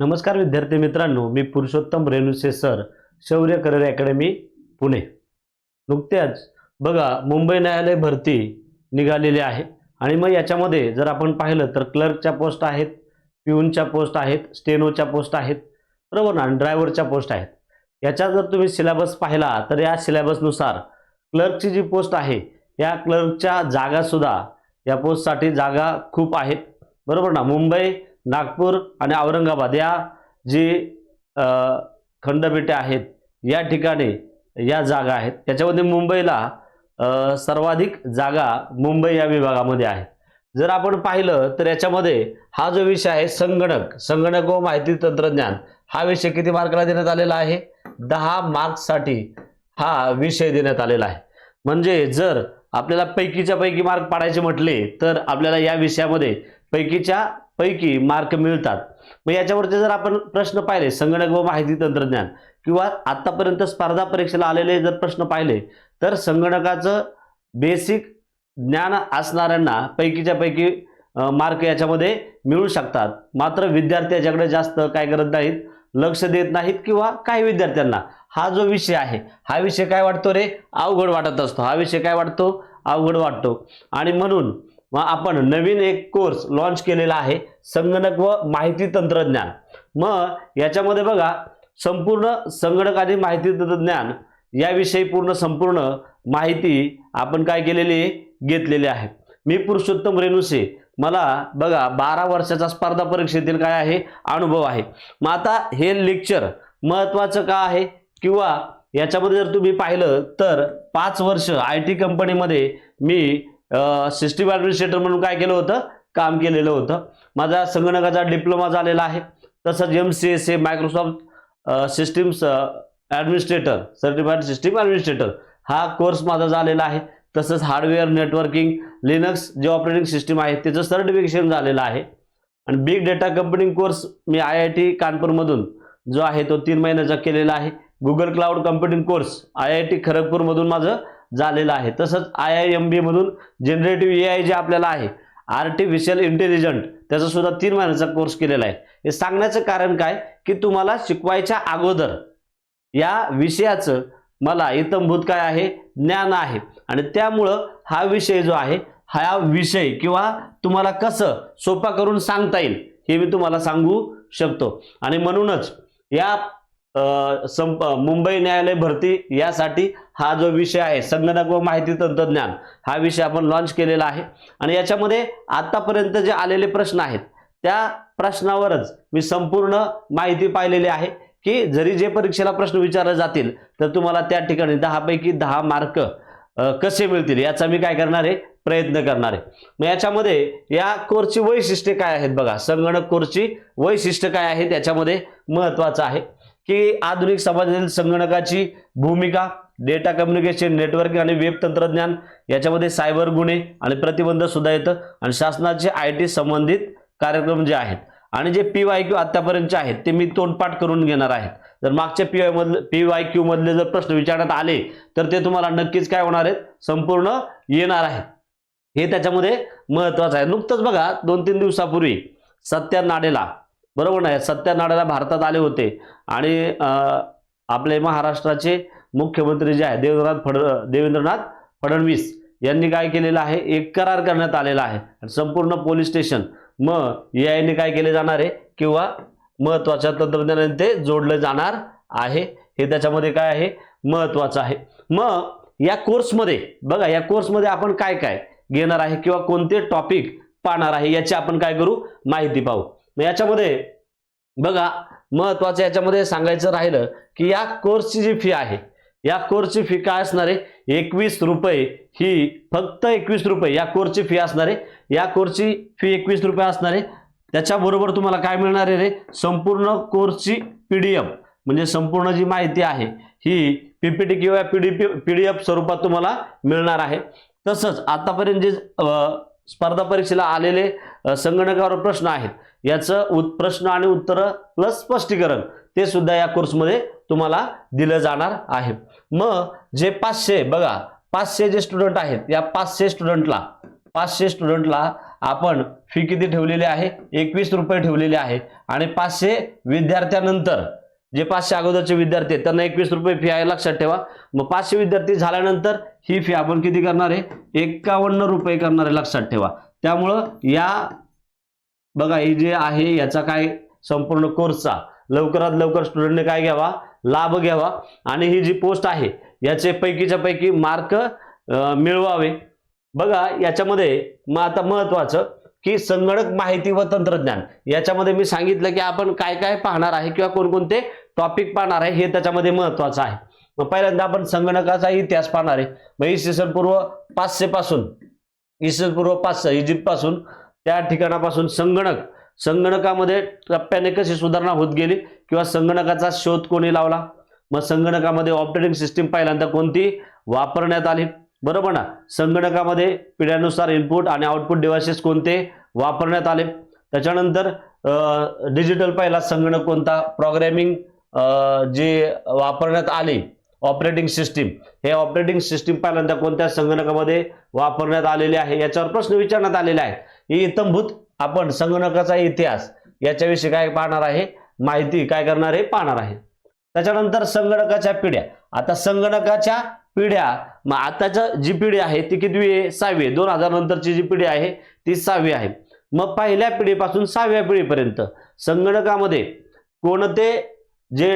नमस्कार विद्यार्थी मित्रांनो मी Purushottam Renuse sir Shaurya career academy Pune. नुकत्याच बघा मुंबई न्यायालय भरती निघालेली आहे. आणि मग याच्यामध्ये जर आपण पाहिलं तर क्लर्कच्या पोस्ट आहेत पिऊनच्या पोस्ट आहेत स्टेनोच्या पोस्ट आहेत बरोबर ना? ड्रायव्हरच्या पोस्ट आहेत. याचा जर तुम्ही सिलेबस पाहिला तर या सिलेबसनुसार क्लर्कची जी पोस्ट आहे या क्लर्कच्या जागासुद्धा या पोस्टसाठी जागा खूप आहेत. बरोबर ना? मुंबई नागपूर आणि औरंगाबाद या जी खंडपीठे आहेत या ठिकाणी या जागा आहेत. त्याच्यामध्ये मुंबईला सर्वाधिक जागा मुंबई या विभागामध्ये आहे जर आपण पाहिलं तर याच्यामध्ये हा जो विषय आहे संगणक संगणक व माहिती तंत्रज्ञान हा विषय किती मार्कला देण्यात आलेला आहे? दहा मार्क्ससाठी हा विषय देण्यात आलेला आहे. म्हणजे जर आपल्याला पैकीच्या पैकी मार्क पाडायचे म्हटले तर आपल्याला या विषयामध्ये पैकीच्या पैकी मार्क मिळतात. मग याच्यावरचे जर आपण प्रश्न पाहिले संगणक व माहिती तंत्रज्ञान किंवा आतापर्यंत स्पर्धा परीक्षेला आलेले जर प्रश्न पाहिले तर संगणकाचं बेसिक ज्ञान असणाऱ्यांना पैकीच्या पैकी मार्क याच्यामध्ये मिळू शकतात. मात्र विद्यार्थी याच्याकडे जास्त काय करत नाहीत लक्ष देत नाहीत किंवा काही विद्यार्थ्यांना. हा जो विषय आहे हा विषय काय वाटतो रे? अवघड वाटत असतो. हा विषय काय वाटतो? अवघड वाटतो. आणि म्हणून मग आपण नवीन एक कोर्स लॉन्च केलेला आहे संगणक व माहिती तंत्रज्ञान. मग याच्यामध्ये बघा संपूर्ण संगणक आणि माहिती तंत्रज्ञान याविषयी पूर्ण संपूर्ण माहिती आपण काय केलेली घेतलेली आहे. मी पुरुषोत्तम रेणुसे मला बघा बारा वर्षाचा स्पर्धा परीक्षेतील काय आहे? अनुभव आहे. मग आता हे लेक्चर महत्त्वाचं का आहे? किंवा याच्यामध्ये जर तुम्ही पाहिलं तर पाच वर्ष आय टी कंपनीमध्ये मी सिस्टीम ॲडमिनिस्ट्रेटर म्हणून काय केलं होतं? काम केलेलं होतं. माझा संगणकाचा डिप्लोमा झालेला आहे. तसंच M C S A Microsoft systems administrator certified system administrator हा कोर्स माझा झालेला आहे. तसंच हार्डवेअर नेटवर्किंग लिनक्स जे ऑपरेटिंग सिस्टीम आहे त्याचं सर्टिफिकेशन झालेलं आहे. आणि बिग डेटा कंपनी कोर्स मी आय आय टी कानपूरमधून जो आहे तो तीन महिन्याचा केलेला आहे. Google cloud computing course I I T खरगपूरमधून माझं झालेलं आहे. तसंच आय आय एम बी मधून जनरेटिव्ह ए आय जे आपल्याला आहे आर्टिफिशियल इंटेलिजंट त्याचा सुद्धा तीन महिन्याचा कोर्स केलेला आहे. हे सांगण्याचं कारण काय? की तुम्हाला शिकवायच्या अगोदर या विषयाचं मला इतंभूत काय आहे? ज्ञान आहे. आणि त्यामुळं हा विषय जो आहे हा विषय किंवा तुम्हाला कसं सोपा करून सांगता येईल हे मी तुम्हाला सांगू शकतो. आणि म्हणूनच या मुंबई न्यायालय भरती यासाठी हा जो विषय आहे संगणक व माहिती तंत्रज्ञान हा विषय आपण लॉन्च केलेला आहे. आणि याच्यामध्ये आतापर्यंत जे आलेले प्रश्न आहेत त्या प्रश्नावरच मी संपूर्ण माहिती पाहिलेली आहे की जरी जे परीक्षेला प्रश्न विचारले जातील तर तुम्हाला त्या ठिकाणी दहापैकी दहा मार्क कसे मिळतील याचा मी काय करणार आहे प्रयत्न करणार आहे. मग याच्यामध्ये या कोर्सची वैशिष्ट्ये काय आहेत बघा. संगणक कोर्सची वैशिष्ट्य काय आहेत याच्यामध्ये महत्वाचं आहे. की आधुनिक समाजातील संगणकाची भूमिका डेटा कम्युनिकेशन नेटवर्किंग आणि वेब तंत्रज्ञान याच्यामध्ये सायबर गुन्हे आणि प्रतिबंध सुद्धा येतं. आणि शासनाचे आय टी संबंधित कार्यक्रम जे आहेत आणि जे पी वाय क्यू आतापर्यंतचे आहेत ते मी तोंडपाठ करून घेणार आहेत जर मागच्या पी वाय मधले पी वाय क्यू मधले जर प्रश्न विचारण्यात आले तर ते तुम्हाला नक्कीच काय होणार आहेत? संपूर्ण येणार आहेत. हे त्याच्यामध्ये महत्वाचं आहे. नुकतंच बघा दोन तीन दिवसापूर्वी सत्या नाडेला बरोबर नाही सत्या भारतात आले होते. आणि आपले महाराष्ट्राचे मुख्यमंत्री जे आहे देवेंद्रनाथ फड देवेंद्रनाथ फडणवीस यांनी काय केलेलं आहे? एक करार करण्यात आलेला आहे. संपूर्ण पोलीस स्टेशन मग याने काय केले जाणार आहे? किंवा महत्त्वाच्या तंत्रज्ञानाने ते जोडलं जाणार आहे. हे त्याच्यामध्ये काय आहे? महत्वाचं आहे. मग या कोर्समध्ये बघा या कोर्समध्ये आपण काय काय घेणार आहे? किंवा कोणते टॉपिक पाहणार आहे? याची आपण काय करू? माहिती पाहू. मग याच्यामध्ये बघा महत्वाचं याच्यामध्ये सांगायचं राहिलं की या कोर्सची जी फी आहे या कोर्सची फी काय असणार आहे? एकवीस रुपये ही फक्त एकवीस रुपये या कोर्सची फी असणार आहे. या कोर्सची फी एकवीस रुपये असणार आहे. त्याच्याबरोबर तुम्हाला काय मिळणार आहे रे? संपूर्ण कोर्सची पी डी एफ म्हणजे संपूर्ण जी माहिती आहे ही पीपीटी किंवा पी पी डी एफ स्वरूपात तुम्हाला मिळणार आहे. तसंच आतापर्यंत जे स्पर्धा परीक्षेला आलेले संगणकावर प्रश्न आहेत याचं उत् प्रश्न आणि उत्तरं प्लस स्पष्टीकरण ते सुद्धा या कोर्समध्ये तुम्हाला दिलं जाणार आहे. मग जे पाचशे बघा पाचशे जे स्टुडंट आहेत या पाचशे स्टुडंटला पाचशे स्टुडंटला आपण फी किती ठेवलेली आहे? एकवीस रुपये ठेवलेली आहे. आणि पाचशे विद्यार्थ्यानंतर जे पाचशे अगोदरचे विद्यार्थी आहेत त्यांना एकवीस रुपये फी आहे लक्षात ठेवा. मग पाचशे विद्यार्थी झाल्यानंतर ही फी आपण किती करणार आहे? एकावन्न रुपये करणार आहे लक्षात ठेवा. त्यामुळं या बघा हे जे आहे याचा काय संपूर्ण कोर्सचा लवकरात लवकर स्टुडंटने काय घ्यावा? लाभ घ्यावा. आणि ही जी पोस्ट आहे याचे पैकीच्या पैकी मार्क मिळवावे. बघा याच्यामध्ये मग आता महत्वाचं की संगणक माहिती व तंत्रज्ञान. याच्यामध्ये मी सांगितलं की आपण काय काय पाहणार आहे किंवा कोणकोणते टॉपिक पाहणार आहे हे त्याच्यामध्ये महत्वाचं आहे. मग पहिल्यांदा आपण संगणकाचा इतिहास पाहणार आहे. मग इसवी सन पूर्व पाचशे पासून इसवी पूर्व पाचशे इजिप्त पासून त्या ठिकाणापासून संगणक संगणकामध्ये टप्प्याने कशी सुधारणा होत गेली किंवा संगणकाचा शोध कोणी लावला? मग संगणकामध्ये ऑपरेटिंग सिस्टीम पहिल्यांदा कोणती वापरण्यात आली? बरोबर ना? संगणकामध्ये पिढ्यानुसार इनपुट आणि आउटपुट डिव्हायसेस कोणते वापरण्यात आले? त्याच्यानंतर डिजिटल पहिला संगणक कोणता? प्रोग्रॅमिंग जे वापरण्यात आले ऑपरेटिंग सिस्टीम हे ऑपरेटिंग सिस्टीम पहिल्यांदा कोणत्या संगणकामध्ये वापरण्यात आलेले आहे? याच्यावर प्रश्न विचारण्यात आलेले आहे. इतंभूत आपण संगणकाचा इतिहास याच्याविषयी काय पाहणार आहे? माहिती काय करणार आहे? पाहणार आहे. त्याच्यानंतर संगणकाच्या पिढ्या. आता संगणकाच्या पिढ्या मग आताच्या जी पिढी आहे ती कितवी आहे? सहावी आहे. दोन हजार नंतरची जी पिढी आहे ती सहावी आहे. मग पहिल्या पिढीपासून सहाव्या पिढीपर्यंत संगणकामध्ये कोणते जे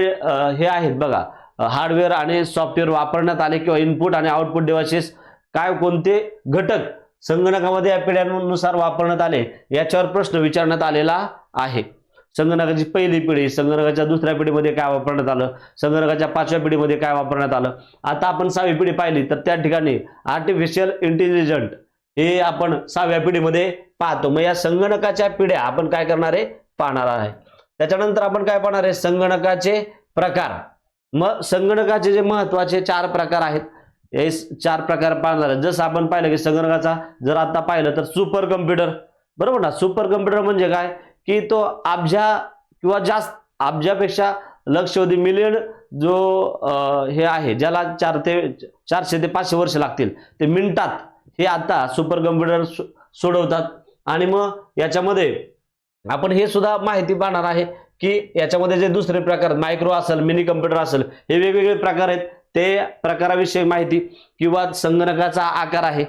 हे आहेत बघा हार्डवेअर आणि सॉफ्टवेअर वापरण्यात आले किंवा इनपुट आणि आउटपुट डिव्हायसेस काय कोणते घटक संगणकामध्ये या पिढ्यांनुसार वापरण्यात आले याच्यावर प्रश्न विचारण्यात आलेला आहे. संगणकाची पहिली पिढी संगणकाच्या दुसऱ्या पिढीमध्ये काय वापरण्यात आलं संगणकाच्या पाचव्या पिढीमध्ये काय वापरण्यात आलं? आता आपण सहावी पिढी पाहिली तर त्या ठिकाणी आर्टिफिशियल इंटेलिजंट हे आपण सहाव्या पिढीमध्ये पाहतो. मग या संगणकाच्या पिढ्या आपण काय करणार? आहे पाहणार आहे. त्याच्यानंतर आपण काय पाहणार आहे? संगणकाचे प्रकार. मग संगणकाचे जे महत्त्वाचे चार प्रकार आहेत हे चार प्रकार पाहणार जसं आपण पाहिलं की संगणकाचा जर आता पाहिलं तर सुपर कम्प्युटर बरोबर ना? सुपर कम्प्युटर म्हणजे काय? की तो अब्जा किंवा जास्त अब्जापेक्षा लक्षवेधी मिलियन जो हे आहे ज्याला चार ते चारशे ते पाचशे वर्ष लागतील ते मिनिटात. हे आता सुपर कम्प्युटर सोडवतात. आणि मग याच्यामध्ये आपण हे सुद्धा माहिती पाहणार आहे की याच्यामध्ये जे दुसरे प्रकार मायक्रो असेल मिनी कम्प्युटर असेल हे वेगवेगळे प्रकार आहेत. ते प्रकाराविषयी माहिती किंवा संगणकाचा आकार आहे.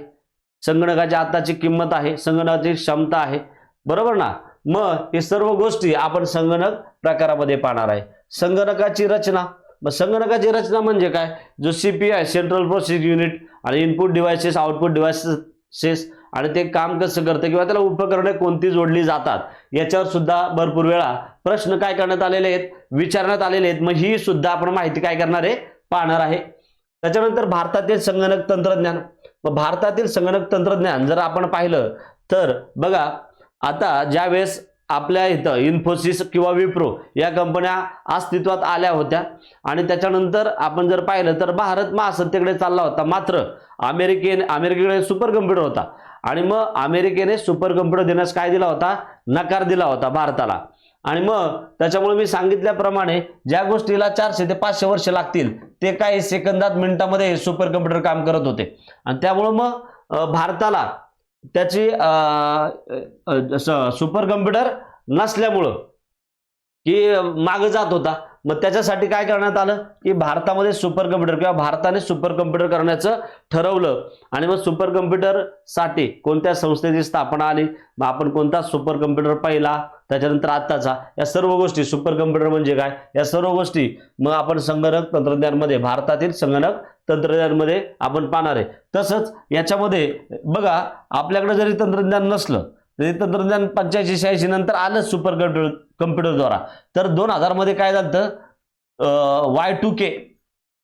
संगणकाची आताची किंमत आहे संगणकाची क्षमता आहे. बरोबर ना? मग हे सर्व गोष्टी आपण संगणक प्रकारामध्ये पाहणार आहे. संगणकाची रचना. मग संगणकाची रचना म्हणजे काय? जो C P I central process unit आणि इनपुट डिव्हायसेस आउटपुट डिव्हायसेस आणि ते काम कसं करतं किंवा त्याला उपकरणे कोणती जोडली जातात याच्यावर सुद्धा भरपूर वेळा प्रश्न काय करण्यात आलेले आहेत विचारण्यात आलेले आहेत. मग ही सुद्धा आपण माहिती काय करणार आहे? पाहणार आहे. त्याच्यानंतर भारतातील संगणक तंत्रज्ञान. मग भारतातील संगणक तंत्रज्ञान जर आपण पाहिलं तर बघा आता ज्या वेळेस आपल्या इथं इन्फोसिस किंवा विप्रो या कंपन्या अस्तित्वात आल्या होत्या आणि त्याच्यानंतर आपण जर पाहिलं तर भारत महासत्तेकडे चालला होता. मात्र अमेरिकेने अमेरिकेकडे सुपर कम्प्युटर होता. आणि मग अमेरिकेने सुपर कम्प्युटर देण्यास काय दिला होता? नकार दिला होता भारताला. आणि मग त्याच्यामुळे मी सांगितल्याप्रमाणे ज्या गोष्टीला चारशे ते पाचशे वर्ष लागतील ते काही सेकंदात मिनिटामध्ये सुपर कम्प्युटर काम करत होते. आणि त्यामुळं मग भारताला त्याची सुपर कम्प्युटर नसल्यामुळं की मागं जात होता. मग त्याच्यासाठी काय करण्यात आलं? की भारतामध्ये सुपर कम्प्युटर किंवा भारताने सुपर कम्प्युटर करण्याचं ठरवलं. आणि मग सुपर कम्प्युटरसाठी कोणत्या संस्थेची स्थापना आली? मग आपण कोणता सुपर कम्प्युटर पहिला त्याच्यानंतर आत्ताचा? या सर्व गोष्टी सुपर कम्प्युटर म्हणजे काय? या सर्व गोष्टी मग आपण संगणक तंत्रज्ञानमध्ये भारतातील संगणक तंत्रज्ञानमध्ये आपण पाहणार आहे. तसंच याच्यामध्ये बघा आपल्याकडे जरी तंत्रज्ञान नसलं तरी तंत्रज्ञान पंच्याऐंशी शहाऐंशी नंतर आलं सुपर कम्प्युटर कम्प्युटरद्वारा तर दोन हजारमध्ये काय झालं वाय टू के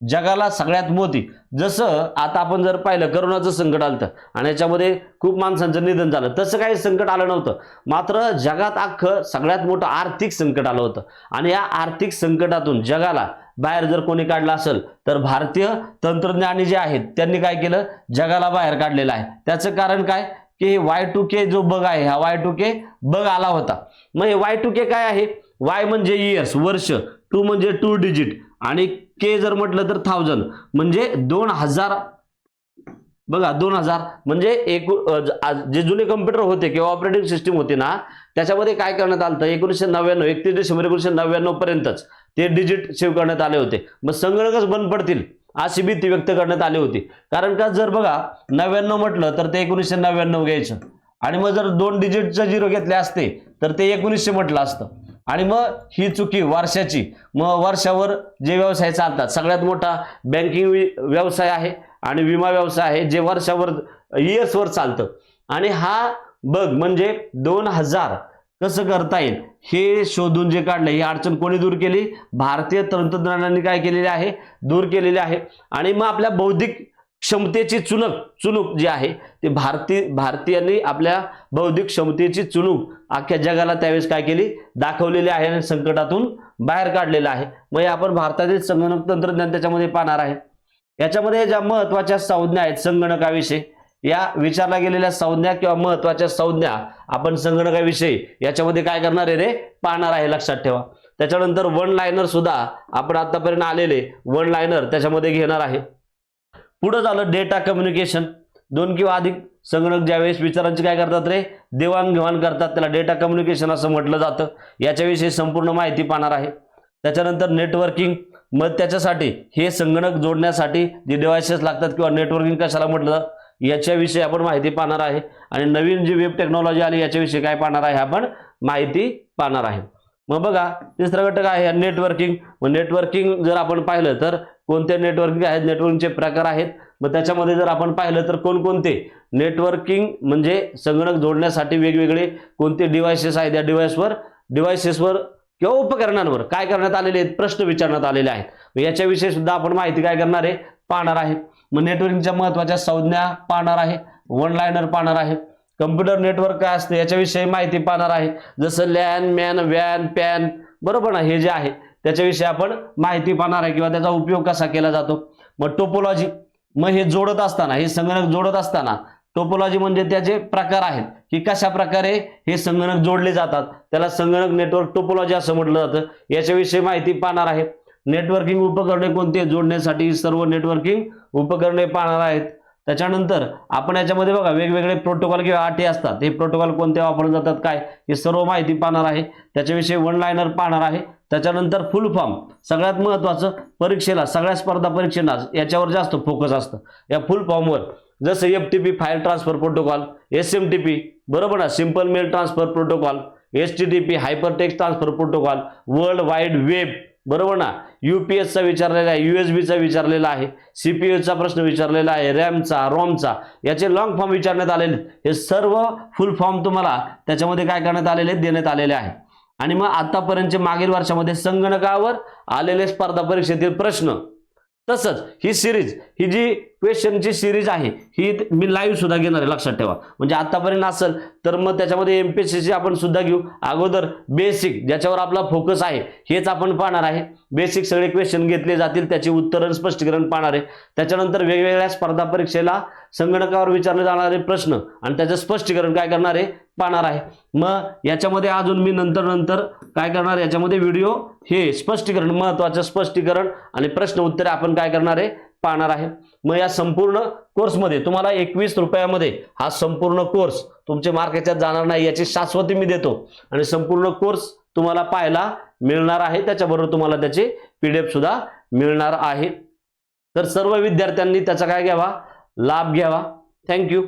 जगाला सगळ्यात मोठी जसं आता आपण जर पाहिलं करोनाचं संकट आलं आणि याच्यामध्ये खूप माणसांचं निधन झालं. तसं काही संकट आलं नव्हतं. मात्र जगात अख्खं सगळ्यात मोठं आर्थिक संकट आलं होतं. आणि या आर्थिक संकटातून जगाला बाहेर जर कोणी काढलं असेल तर भारतीय तंत्रज्ञानी जे आहेत त्यांनी काय केलं? जगाला बाहेर काढलेलं आहे. त्याचं कारण काय? की हे वाय टू के जो बग आहे हा वाय टू के बग आला होता. मग हे वाय टू के काय आहे? वाय म्हणजे इयर्स वर्ष. टू म्हणजे टू डिजिट आणि के जर म्हटलं तर थाउजंड म्हणजे दोन हजार बघा दोन हजार. म्हणजे एकू आज- जे जुने कम्प्युटर होते किंवा ऑपरेटिंग सिस्टीम होती ना त्याच्यामध्ये काय करण्यात आलं एकोणीसशे नव्याण्णव एकतीस डिसेंबर एकोणीसशे नव्याण्णव पर्यंतच ते डिजिट सेव्ह करण्यात आले होते. मग संगणकच बंद पडतील. अशी भीती व्यक्त करण्यात आली होती. कारण का जर बघा नव्याण्णव म्हटलं तर ते एकोणीसशे नव्याण्णव घ्यायचं. आणि मग जर दोन डिजिटचं झिरो घेतले असते तर ते एकोणीसशे म्हटलं असतं. आणि मग ही चुकी वर्षाची. मग वर्षावर जे व्यवसाय चालतात सगळ्यात मोठा बँकिंग व्यवसाय आहे आणि विमा व्यवसाय आहे जे वर्षावर इयर्सवर चालतं. आणि हा बघ म्हणजे दोन हजार कसं करता येईल? हे शोधून जे काढलं ही अडचण कोणी दूर केली? भारतीय तंत्रज्ञानाने काय केलेली आहे? दूर केलेली आहे. आणि मग आपल्या बौद्धिक क्षमतेची चुनक चुनूक जी आहे ते भारतीय भारतीयांनी आपल्या बौद्धिक क्षमतेची चुनूक अख्ख्या जगाला त्यावेळेस काय केली? दाखवलेली आहे आणि संकटातून बाहेर काढलेलं आहे. मग आपण भारतातील संगणक तंत्रज्ञान त्याच्यामध्ये पाहणार आहे. याच्यामध्ये ज्या महत्त्वाच्या संज्ञा आहेत संगणकाविषयी या विचारल्या गेलेल्या संज्ञा किंवा महत्त्वाच्या संज्ञा आपण संगणकाविषयी याच्यामध्ये काय करणार आहे रे? पाहणार आहे लक्षात ठेवा. त्याच्यानंतर वन लायनर सुद्धा आपण आतापर्यंत आलेले वन लायनर त्याच्यामध्ये घेणार आहे. पुढं झालं डेटा कम्युनिकेशन दोन किंवा अधिक संगणक ज्यावेळेस विचारांची काय करतात रे? देवाणघेवाण करतात त्याला डेटा कम्युनिकेशन असं म्हटलं जातं. याच्याविषयी संपूर्ण माहिती पाहणार आहे. त्याच्यानंतर नेटवर्किंग मग त्याच्यासाठी हे संगणक जोडण्यासाठी जे डिव्हायसेस लागतात किंवा नेटवर्किंग कशाला म्हटलं जातं? याच्याविषयी आपण माहिती पाहणार आहे. आणि नवीन जी वेब टेक्नॉलॉजी आली याच्याविषयी काय पाहणार आहे आपण माहिती पाहणार आहे. मग बघा तिसरा घटक आहे नेटवर्किंग मग नेटवर्किंग जर आपण पाहिलं तर कोणते नेटवर्किंग आहेत? नेटवर्किंगचे प्रकार आहेत. मग त्याच्यामध्ये जर आपण पाहिलं तर कोणकोणते? नेटवर्किंग म्हणजे संगणक जोडण्यासाठी वेगवेगळे कोणते डिव्हायसेस आहेत? या डिव्हाइसवर डिव्हायसेसवर किंवा उपकरणांवर काय करण्यात आलेले आहेत? प्रश्न विचारण्यात आलेले आहेत. मग याच्याविषयी सुद्धा आपण माहिती काय करणार आहे? पाहणार आहे. मग नेटवर्किंगच्या महत्त्वाच्या संज्ञा पाहणार आहे. वन लायनर पाहणार आहे. कम्प्युटर नेटवर्क काय असतं याच्याविषयी माहिती पाहणार आहे. जसं लॅन मॅन वॅन पॅन बरोबर ना? हे जे आहे त्याच्याविषयी आपण माहिती पाहणार आहे किंवा त्याचा उपयोग कसा केला जातो. मग टोपोलॉजी मग हे जोडत असताना हे संगणक जोडत असताना टोपोलॉजी म्हणजे त्याचे प्रकार आहेत. की कशा प्रकारे हे संगणक जोडले जातात. त्याला संगणक नेटवर्क टोपोलॉजी असं म्हटलं जातं. याच्याविषयी माहिती पाहणार आहे. नेटवर्किंग उपकरणे कोणती जोडण्यासाठी सर्व नेटवर्किंग उपकरणे पाहणार आहेत. त्याच्यानंतर आपण याच्यामध्ये बघा वेगवेगळे प्रोटोकॉल किंवा अटी असतात. हे प्रोटोकॉल कोणते वापरले जातात काय? हे सर्व माहिती पाहणार आहे. त्याच्याविषयी वन लायनर पाहणार आहे. त्याच्यानंतर फुल फॉर्म सगळ्यात महत्त्वाचं परीक्षेला सगळ्या स्पर्धा परीक्षेला याच्यावर जास्त फोकस असतं. या फुल फॉर्मवर जसं F T P file transfer protocol S M T P बरोबर ना? Simple mail transfer protocol S T T P hyper text transfer protocol world wide web बरोबर ना? यू पी एसचा विचारलेला आहे यू एस बीचा विचारलेला आहे सी पी यूचा प्रश्न विचारलेला आहे रॅमचा रॉमचा याचे लॉंग फॉर्म विचारण्यात आलेले हे सर्व फुल फॉर्म तुम्हाला त्याच्यामध्ये काय करण्यात आलेले देण्यात आलेले आहे. आणि मग आतापर्यंतचे मागील वर्षामध्ये संगणकावर आलेले स्पर्धा परीक्षेतील प्रश्न तसंच ही सिरीज ही जी क्वेश्चनची सिरीज आहे ही मी लाईव्ह सुद्धा घेणार आहे लक्षात ठेवा. म्हणजे आतापर्यंत असेल तर मग त्याच्यामध्ये एमपीएससीची आपण सुद्धा घेऊ. अगोदर बेसिक ज्याच्यावर आपला फोकस आहे हेच आपण पाहणार आहे. बेसिक सगळे क्वेश्चन घेतले जातील त्याचे उत्तरण स्पष्टीकरण पाहणार आहे. त्याच्यानंतर वेगवेगळ्या स्पर्धा परीक्षेला संगणकावर विचारले जाणारे प्रश्न आणि त्याचं स्पष्टीकरण काय करणार आहे पाहणार आहे. मग याच्यामध्ये अजून मी नंतर नंतर काय करणार याच्यामध्ये व्हिडिओ हे स्पष्टीकरण महत्त्वाचं स्पष्टीकरण आणि प्रश्न उत्तरे आपण काय करणार आहे पाहणार आहे. मग या संपूर्ण कोर्समध्ये तुम्हाला एकवीस रुपयामध्ये हा संपूर्ण कोर्स तुमचे मार्क याच्यात जाणार नाही याची शाश्वती मी देतो. आणि संपूर्ण कोर्स तुम्हाला पाहायला मिळणार आहे त्याच्याबरोबर तुम्हाला त्याचे पीडीएफ सुद्धा मिळणार आहे. तर सर्व विद्यार्थ्यांनी त्याचा काय घ्यावा? लाभ घ्यावा. थँक्यू